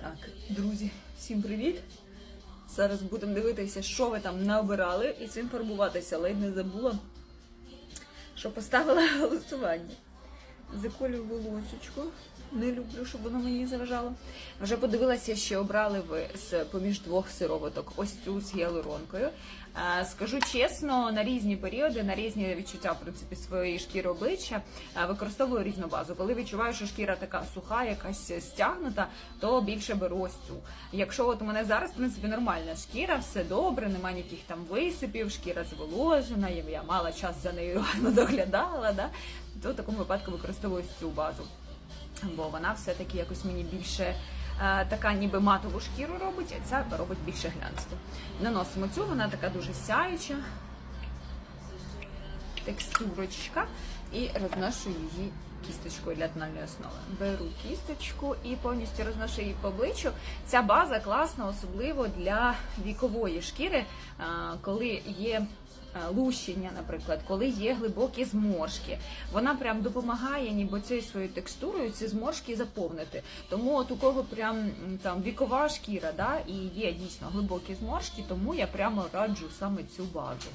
Так, друзі, всім привіт! Зараз будемо дивитися, що ви там набирали, і цим фарбуватися. Ледь не забула, що поставила голосування. Заколю волосочку. Не люблю, щоб воно мені заважало. Вже подивилася, що обрали ви з поміж двох сироваток ось цю з гіалуронкою. Скажу чесно, на різні періоди, на різні відчуття в принципі своєї шкіри обличчя використовую різну базу. Коли відчуваю, що шкіра така суха, якась стягнута, то більше беру ось цю. Якщо от у мене зараз в принципі нормальна шкіра, все добре, немає ніяких там висипів, шкіра зволожена, я мала час за нею доглядала, да? то в такому випадку використовую цю базу. Бо вона все-таки якось мені більше така ніби матову шкіру робить, а ця робить більше глянцеву. Наносимо цю, вона така дуже сяюча, текстурочка, і розношу її кісточкою для тональної основи. Беру кісточку і повністю розношу її по обличчю. Ця база класна, особливо для вікової шкіри, е, коли є. Е, Лущення, наприклад, коли є глибокі зморшки, вона прям допомагає ніби цією своєю текстурою ці зморшки заповнити. Тому от у кого прям там вікова шкіра, да, і є дійсно глибокі зморшки, тому я прямо раджу саме цю базу.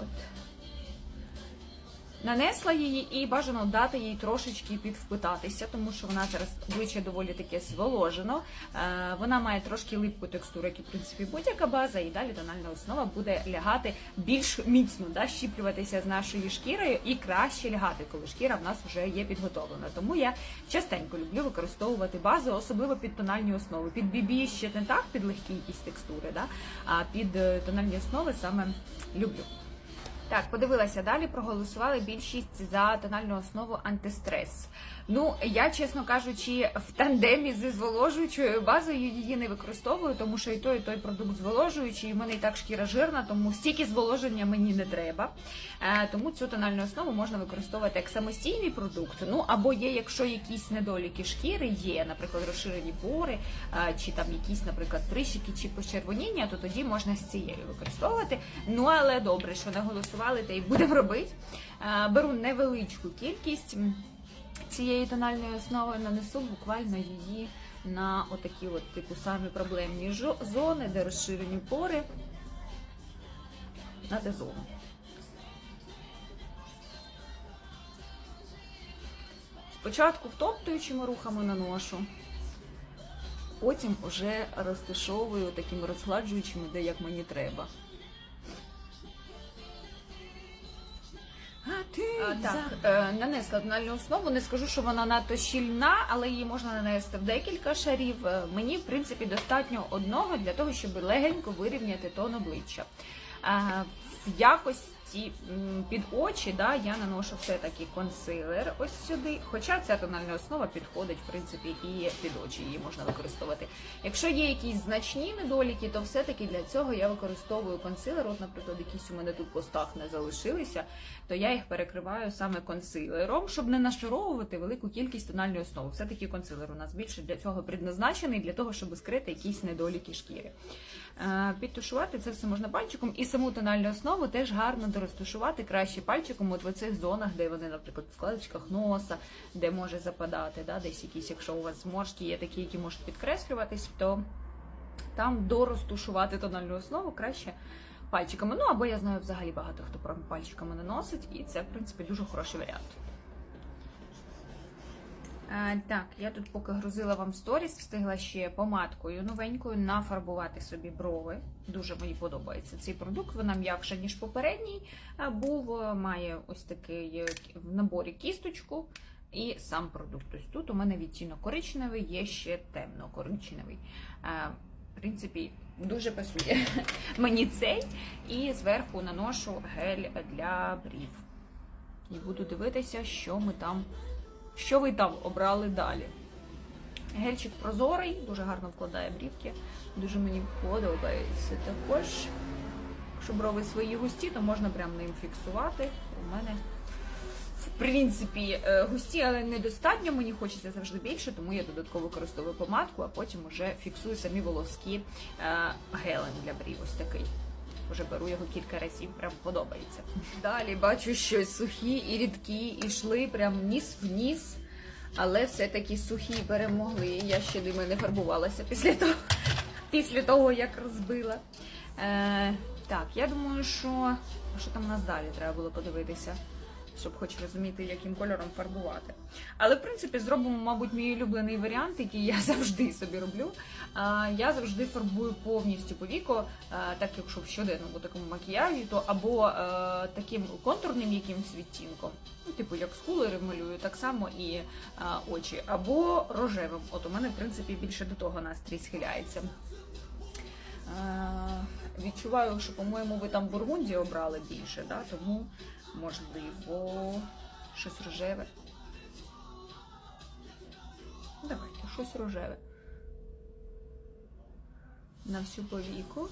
От. Нанесла її і бажано дати їй трошечки підвпитатися, тому що вона зараз обличчя доволі таке зволожено. Е, Вона має трошки липку текстуру, як і в принципі будь-яка база, і далі тональна основа буде лягати більш міцно, да, щіплюватися з нашою шкірою і краще лягати, коли шкіра в нас вже є підготовлена. Тому я частенько люблю використовувати бази, особливо під тональні основи. Під BB ще не так, під легкі якісь текстури, да, а під е, тональні основи саме люблю. Так, подивилася далі, проголосували більшість за тональну основу антистрес. Ну, я, чесно кажучи, в тандемі зі зволожуючою базою її не використовую, тому що і той, і той продукт зволожуючий, і в мене і так шкіра жирна, тому стільки зволоження мені не треба. Е, тому цю тональну основу можна використовувати як самостійний продукт. Ну або є, якщо якісь недоліки шкіри є, наприклад, розширені пори, е, чи там якісь, наприклад, прищики чи почервоніння, то тоді можна з цією використовувати. Ну але добре, що не голосували, та й будемо робити. Е, Беру невеличку кількість м, цієї тональної основи, нанесу буквально її на отакі от типу самі проблемні зони, де розширені пори. На де зону. Спочатку втоптуючими рухами наношу, потім вже розташовую такими розгладжуючими, де як мені треба. А ти А, так, е, нанесла тональну основу. Не скажу, що вона надто щільна, але її можна нанести в декілька шарів. Е, Мені, в принципі, достатньо одного для того, щоб легенько вирівняти тон обличчя. Е, В якості м, під очі да, я наношу все-таки консилер ось сюди. Хоча ця тональна основа підходить, в принципі, і під очі її можна використовувати. Якщо є якісь значні недоліки, то все-таки для цього я використовую консилер. От, наприклад, якісь у мене тут по не залишилися, то я їх перекриваю саме консилером, щоб не нашаровувати велику кількість тональної основи. Все-таки консилер у нас більше для цього предназначений, для того, щоб скрити якісь недоліки шкіри. Е, Підтушувати це все можна пальчиком, і саму тональну основу теж гарно дорозташувати краще пальчиком от в цих зонах, де вони, наприклад, в складочках носа, де може западати, да, десь якісь, якщо у вас зморшки є такі, які можуть підкреслюватись, то там дорозтушувати тональну основу краще пальчиками. Ну або я знаю взагалі багато хто пальчиками наносить, і це, в принципі, дуже хороший варіант. Е, так, я тут поки грузила вам сторіс, встигла ще помадкою новенькою нафарбувати собі брови. Дуже мені подобається цей продукт. Вона м'якша, ніж попередній був. е, Має ось такий е, в наборі кісточку. І сам продукт. Ось тут у мене відтінок коричневий, є ще темно-коричневий. В принципі, дуже пасує мені цей. І зверху наношу гель для брів. І буду дивитися, що ми там, що ви там обрали далі. Гельчик прозорий, дуже гарно вкладає брівки. Дуже мені подобається. Також, якщо брови свої густі, то можна прям ним фіксувати. У мене, в принципі, е, густі, але недостатньо. Мені хочеться завжди більше, тому я додатково використовую помадку, а потім вже фіксую самі волоски е, гелем для брів. Ось такий. Вже беру його кілька разів, прям подобається. Далі бачу, щось сухі і рідкі йшли прям ніс в ніс. Але все-таки сухі перемогли. Я ще ними не фарбувалася після того, після того як розбила. Е, так, я думаю, що. Що там у нас далі треба було подивитися, щоб хоч розуміти, яким кольором фарбувати. Але в принципі зробимо, мабуть, мій улюблений варіант, який я завжди собі роблю. Я завжди фарбую повністю по віку, а, так якщо в щоденному такому макіяжі, то або таким контурним якимсь відтінком, ну, типу як скулери малюю, так само і а, очі, або рожевим. От у мене, в принципі, більше до того настрій схиляється. Е, Відчуваю, що, по-моєму, ви там Бургунді обрали більше, да? тому можливо щось рожеве. Давайте, щось рожеве. На всю повіку.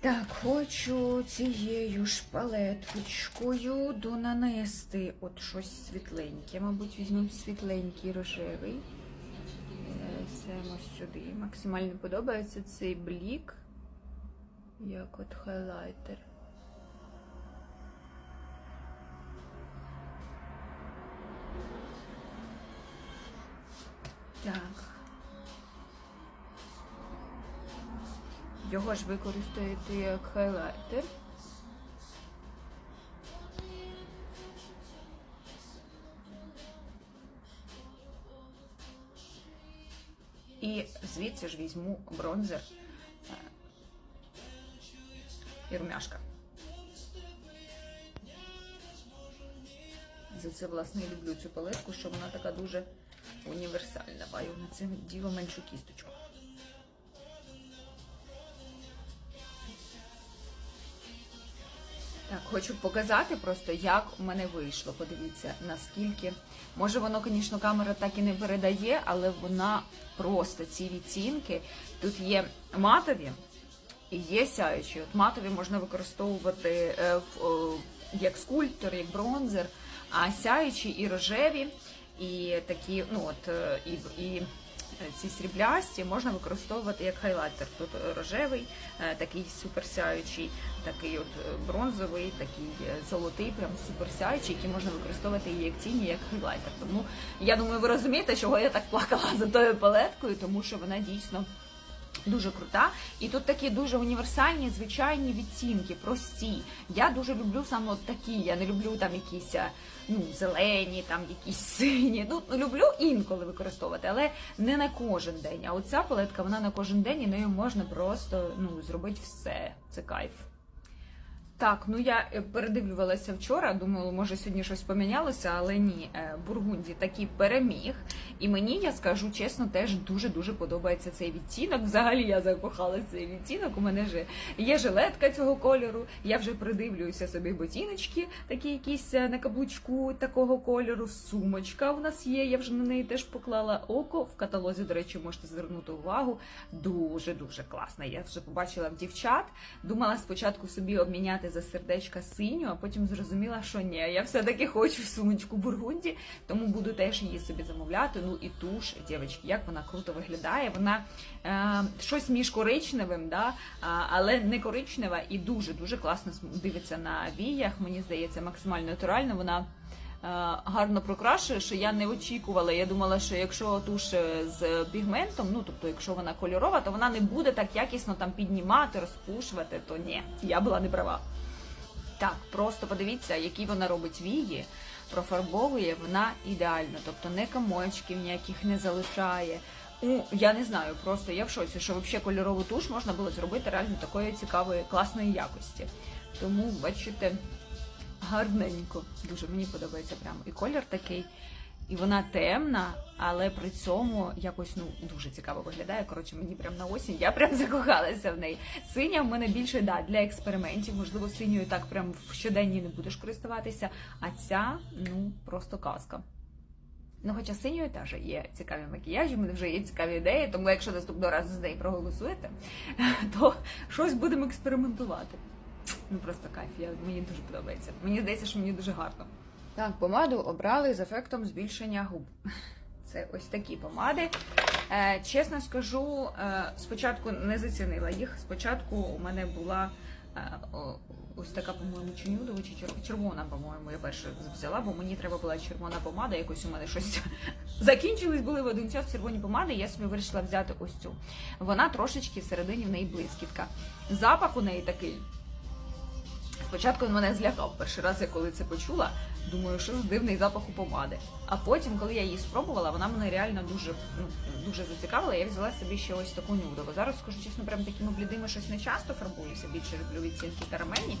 Так, хочу цією ж палеточкою донанести от щось світленьке. Мабуть, візьмемо світленький рожевий. Несемо сюди. Максимально подобається цей блік, як от хайлайтер. Так. Його ж використаєте як хайлайтер. І звідси ж візьму бронзер е, і румяшка. За це, власне, люблю цю палетку, що вона така дуже універсальна. Маю на це діло меншу кісточку. Так, хочу показати просто, як у мене вийшло. Подивіться, наскільки. Може, воно, звісно, камера так і не передає, але вона просто ці відтінки. Тут є матові і є сяючі. От матові можна використовувати е, в, як скульптор, як бронзер, а сяючі і рожеві, і такі, ну от, е, і, і ці сріблясті можна використовувати як хайлайтер. Тут рожевий, е, такий суперсяючий, такий от е, бронзовий, такий е, золотий, прям суперсяючий, який можна використовувати і як тіні, як хайлайтер. Тому я думаю, ви розумієте, чого я так плакала за тою палеткою, тому що вона дійсно. Дуже крута, і тут такі дуже універсальні, звичайні відтінки, прості. Я дуже люблю саме такі. Я не люблю там якісь ну, зелені, там якісь сині. Ну люблю інколи використовувати, але не на кожен день. А оця палетка вона на кожен день і нею можна просто ну, зробити все. Це кайф. Так, ну я е, передивлювалася вчора, думала, може сьогодні щось помінялося, але ні. Е, Бургунді таки переміг. І мені, я скажу чесно, теж дуже-дуже подобається цей відтінок. Взагалі я закохалася в цей відтінок. У мене вже є жилетка цього кольору. Я вже придивлююся собі ботиночки, такі якісь е, на каблучку такого кольору. Сумочка у нас є. Я вже на неї теж поклала око. В каталозі, до речі, можете звернути увагу. Дуже-дуже класна. Я вже побачила в дівчат. Думала спочатку собі обміняти за сердечка синю, а потім зрозуміла, що ні, я все-таки хочу сумочку Бургунді, тому буду теж її собі замовляти. Ну і туш, дівчатки, як вона круто виглядає. Вона е, щось між коричневим, да, але не коричнева і дуже-дуже класно дивиться на віях. Мені здається, максимально натурально. Вона гарно прокрашує, що я не очікувала. Я думала, що якщо туш е, з пігментом, ну тобто, якщо вона кольорова, то вона не буде так якісно там піднімати, розпушувати, то ні, я була не права. Так, просто подивіться, які вона робить вії, профарбовує вона ідеально, тобто не комочків ніяких не залишає. Ну, я не знаю, просто я в шоці, що взагалі кольорову туш можна було зробити реально такої цікавої, класної якості. Тому, бачите, гарненько. Дуже мені подобається прямо. І колір такий. І вона темна, але при цьому якось ну дуже цікаво виглядає. Коротше, мені прям на осінь, я прям закохалася в неї. Синя в мене більше да, для експериментів. Можливо, синьою так прям в щоденні не будеш користуватися. А ця ну просто казка. Ну, хоча синьою теж є цікаві макіяжі, в мене вже є цікаві ідеї, тому якщо наступного разу з неї проголосуєте, то щось будемо експериментувати. Ну просто кайф, я, мені дуже подобається. Мені здається, що мені дуже гарно. Так, помаду обрали з ефектом збільшення губ. Це ось такі помади. Е, чесно скажу, е, спочатку не зацінила їх. Спочатку у мене була Е, Ось така, по-моєму, чи нюдова, чи чер- червона, по-моєму, я перше взяла, бо мені треба була червона помада, якось у мене щось закінчились були в один час червоні помади, я собі вирішила взяти ось цю. Вона трошечки всередині в неї блискітка. Запах у неї такий. Спочатку він мене злякав перший раз, я коли це почула. Думаю, що за дивний запах у помади. А потім, коли я її спробувала, вона мене реально дуже ну, дуже зацікавила. Я взяла собі ще ось таку нюдову. Зараз, скажу чесно, прям такими блідими щось не часто фарбуюся. Більше люблю відцінки карамельні.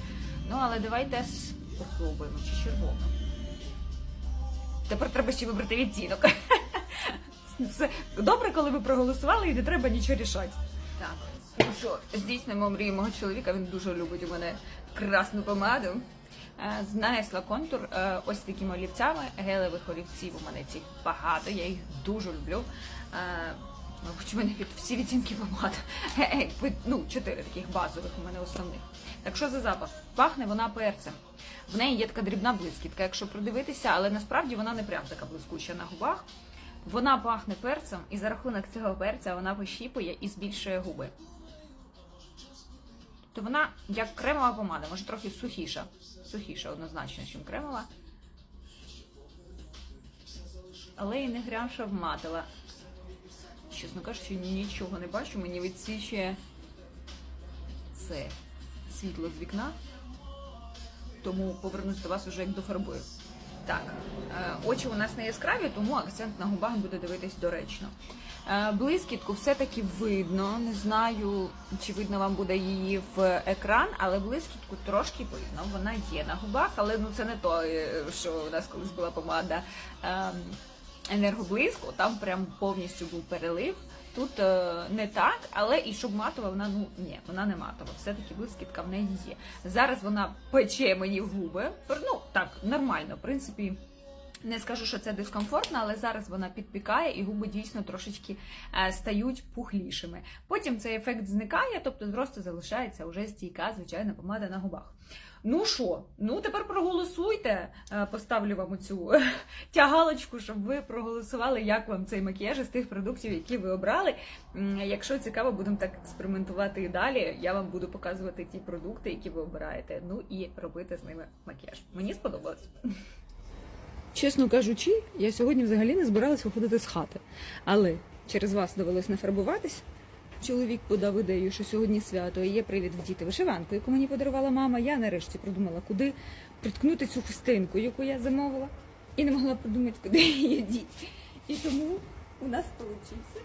Ну але давайте спробуємо чи червону. Тепер треба ще вибрати відтінок. Все добре, коли ви проголосували і не треба нічого рішати. Так, ну що, здійснимо мрію мого чоловіка. Він дуже любить у мене красну помаду. Е, Нанесла контур е, ось такими олівцями. Гелевих олівців у мене цих багато, я їх дуже люблю. Е, Мабуть, у мене під всі відтінки помад. Е, е, Ну, чотири таких базових у мене основних. Так що за запах? Пахне вона перцем. В неї є така дрібна блискітка, якщо придивитися, але насправді вона не прям така блискуча на губах. Вона пахне перцем, і за рахунок цього перця вона пощіпує і збільшує губи. То вона як кремова помада, може трохи сухіша. Сухіша однозначно, ніж кремова. Але і не грямша вматила. Чесно кажучи, нічого не бачу, мені відсвічує це світло з вікна. Тому повернусь до вас уже як до фарбою. Так, е, очі у нас не яскраві, тому акцент на губах буде дивитись доречно. Е, Блискітку все-таки видно. Не знаю, чи видно вам буде її в екран, але блискітку трошки видно. Вона є на губах, але ну це не то, е, що у нас колись була помада ем, енергоблиску. Там прям повністю був перелив. Тут е, не так, але і щоб матова, вона ну ні, вона не матова. Все-таки блискітка в неї є. Зараз вона пече мені губи. Ну так, нормально, в принципі. Не скажу, що це дискомфортно, але зараз вона підпікає і губи дійсно трошечки е, стають пухлішими. Потім цей ефект зникає, тобто просто залишається вже стійка, звичайна помада на губах. Ну що, ну тепер проголосуйте. Е, Поставлю вам оцю тягалочку, щоб ви проголосували, як вам цей макіяж із тих продуктів, які ви обрали. Якщо цікаво, будемо так експериментувати і далі. Я вам буду показувати ті продукти, які ви обираєте. Ну і робити з ними макіяж. Мені сподобалось. Чесно кажучи, я сьогодні взагалі не збиралась виходити з хати. Але через вас довелось нафарбуватись. Чоловік подав ідею, що сьогодні свято, і є привід вдіти вишиванку, яку мені подарувала мама. Я нарешті придумала, куди приткнути цю хустинку, яку я замовила, і не могла придумати, куди її діти. І тому у нас вийшло.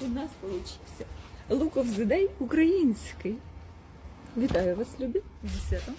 У нас Look of the український. Вітаю вас, любі, з святом.